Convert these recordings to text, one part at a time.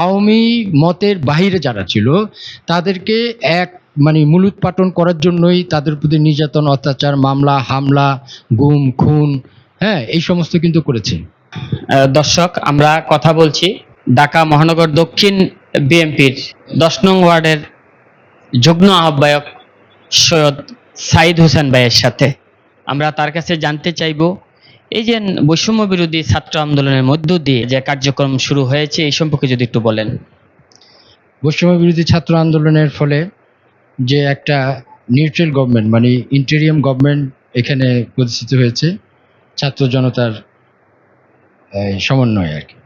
আওয়ামী মতের বাহিরে যারা ছিল, তাদেরকে এক মানে মূলোৎপাটন করার জন্যই তাদের প্রতি নির্যাতন, অত্যাচার, মামলা, হামলা, গুম, খুন হ্যাঁ এই সমস্ত কিন্তু করেছে। দর্শক, আমরা কথা বলছি ঢাকা মহানগর দক্ষিণ বিএনপির দশ নং ওয়ার্ডের যুগ্ম আহ্বায়ক সৈয়দ সাইদ হোসেন ভাইয়ের সাথে। আমরা তার কাছে জানতে চাইব এই যে বৈষম্য বিরোধী ছাত্র আন্দোলনের মধ্য দিয়ে যে কার্যক্রম শুরু হয়েছে, এই সম্পর্কে যদি একটু বলেন। বৈষম্য বিরোধী ছাত্র আন্দোলনের ফলে যে একটা নিউট্রাল গভর্নমেন্ট মানে ইন্টেরিয়াম গভর্নমেন্ট এখানে প্রতিষ্ঠিত হয়েছে, ছাত্র জনতার সমন্বয়ে আর কি।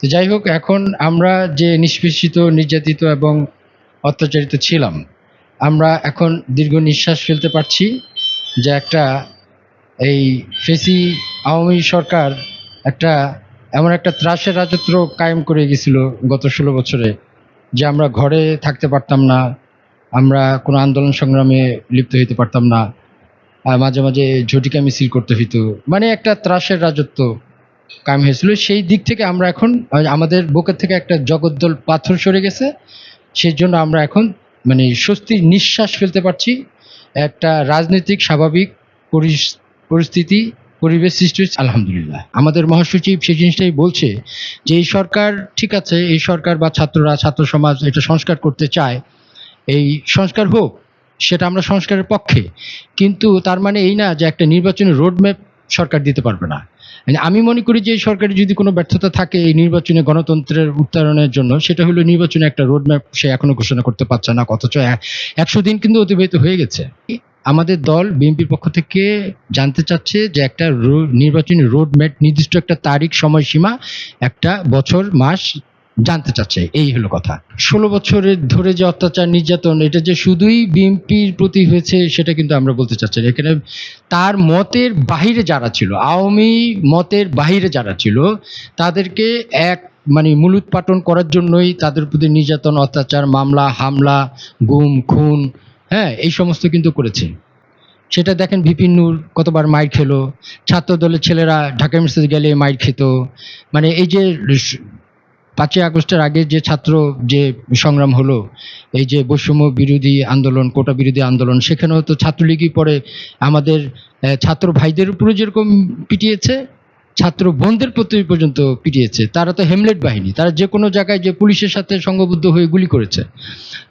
তো যাই হোক, এখন আমরা যে নিষ্পেষিত, নির্যাতিত এবং অত্যাচারিত ছিলাম, আমরা এখন দীর্ঘ নিঃশ্বাস ফেলতে পারছি যে একটা এই ফেসি আওয়ামী সরকার একটা, এমন একটা ত্রাসের রাজত্ব কায়েম করে গেছিল গত ষোলো বছরে, যে আমরা ঘরে থাকতে পারতাম না, আমরা কোনো আন্দোলন সংগ্রামে লিপ্ত হইতে পারতাম না, আর মাঝে মাঝে ঝটিকা মিছিল করতে হইতো। মানে একটা ত্রাসের রাজত্ব কায়েম হয়েছিল। সেই দিক থেকে আমরা এখন আমাদের বুকের থেকে একটা জগদ্দল পাথর সরে গেছে। সেই জন্য আমরা এখন মানে স্বস্তির নিঃশ্বাস ফেলতে পারছি। একটা রাজনৈতিক, স্বাভাবিক পরিস- পরিস্থিতি, পরিবেশ সৃষ্টি হয়েছে, আলহামদুলিল্লাহ। আমাদের মহাসচিব সেই জিনিসটাই বলছে যে, এই সরকার ঠিক আছে, এই সরকার বা ছাত্ররা, ছাত্র সমাজ এটা সংস্কার করতে চায়, এই সংস্কার হোক, সেটা আমরা সংস্কারের পক্ষে। কিন্তু তার মানে এই না যে একটা নির্বাচনী রোডম্যাপ সরকার দিতে পারবে না। মানে আমি মনে করি যে, এই সরকারের যদি কোনো ব্যর্থতা থাকে এই নির্বাচনে গণতন্ত্রের উত্তরণের জন্য, সেটা হলো নির্বাচনে একটা রোডম্যাপ সে এখনও ঘোষণা করতে পারছে না, অথচ একশো দিন কিন্তু অতিবাহিত হয়ে গেছে। আমাদের দল বিএনপির পক্ষ থেকে জানতে চাচ্ছে যে একটা নির্বাচনী রোডম্যাপ, নির্দিষ্ট একটা তারিখ, সময়সীমা, একটা বছর, মাস জানতে চাচ্ছে এই হলো কথা ষোলো বছরের ধরে যে অত্যাচার, নির্যাতন, এটা যে শুধুই বিএনপির প্রতি হয়েছে, সেটা কিন্তু আমরা বলতে চাচ্ছি। এখানে তার মতের বাহিরে যারা ছিল, আওয়ামী মতের বাহিরে যারা ছিল, তাদেরকে এক মানে মূলোৎপাটন করার জন্যই তাদের প্রতি নির্যাতন, অত্যাচার, মামলা, হামলা, গুম, খুন হ্যাঁ এই সমস্ত কিন্তু করেছে। সেটা দেখেন বিপিন নূর কতবার মাইর খেলো। ছাত্র দলের ছেলেরা ঢাকা ইউনিভার্সিটি গেলে মাইর খেত। মানে এই যে পাঁচই আগস্টের আগে যে ছাত্র যে সংগ্রাম হলো, এই যে বৈষম্য বিরোধী আন্দোলন, কোটা বিরোধী আন্দোলন, সেখানেও তো ছাত্রলীগই পরে আমাদের ছাত্র ভাইদের উপরে যেরকম পিটিয়েছে ছাত্র বোনদের প্রতি পর্যন্ত পিটিয়েছে। তারা তো হেমলেট বাহিনী। তারা যে কোনো জায়গায় যে পুলিশের সাথে সংঘবদ্ধ হয়ে গুলি করেছে।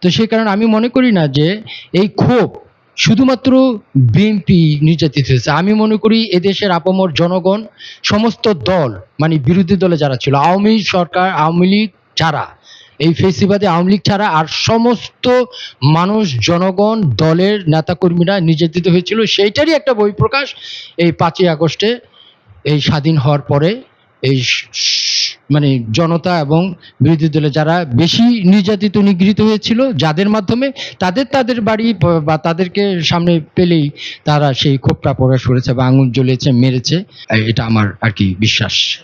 তো সেই কারণে আমি মনে করি না যে এই ক্ষোভ শুধুমাত্র বিএনপি নির্যাতিত হয়েছে। আমি মনে করি এদেশের আপামর জনগণ, সমস্ত দল মানে বিরোধী দলে যারা ছিল, আওয়ামী সরকার, আওয়ামী লীগ ছাড়া, এই ফেসিবাদে আওয়ামী লীগ ছাড়া, আর সমস্ত মানুষ, জনগণ, দলের নেতাকর্মীরা নির্যাতিত হয়েছিল, সেইটারই একটা বহিঃপ্রকাশ এই পাঁচই আগস্টে এই স্বাধীন হওয়ার পরে এই মানে জনতা এবং বিরোধী দলে যারা বেশি নির্যাতিত, নিগৃহীত হয়েছিল, যাদের মাধ্যমে তাদের তাদের বাড়ি বা তাদেরকে সামনে পেলেই তারা সেই ক্ষোভটা প্রকাশ করেছে বা আঙুল জ্বলেছে, মেরেছে। এটা আমার আর কি বিশ্বাস।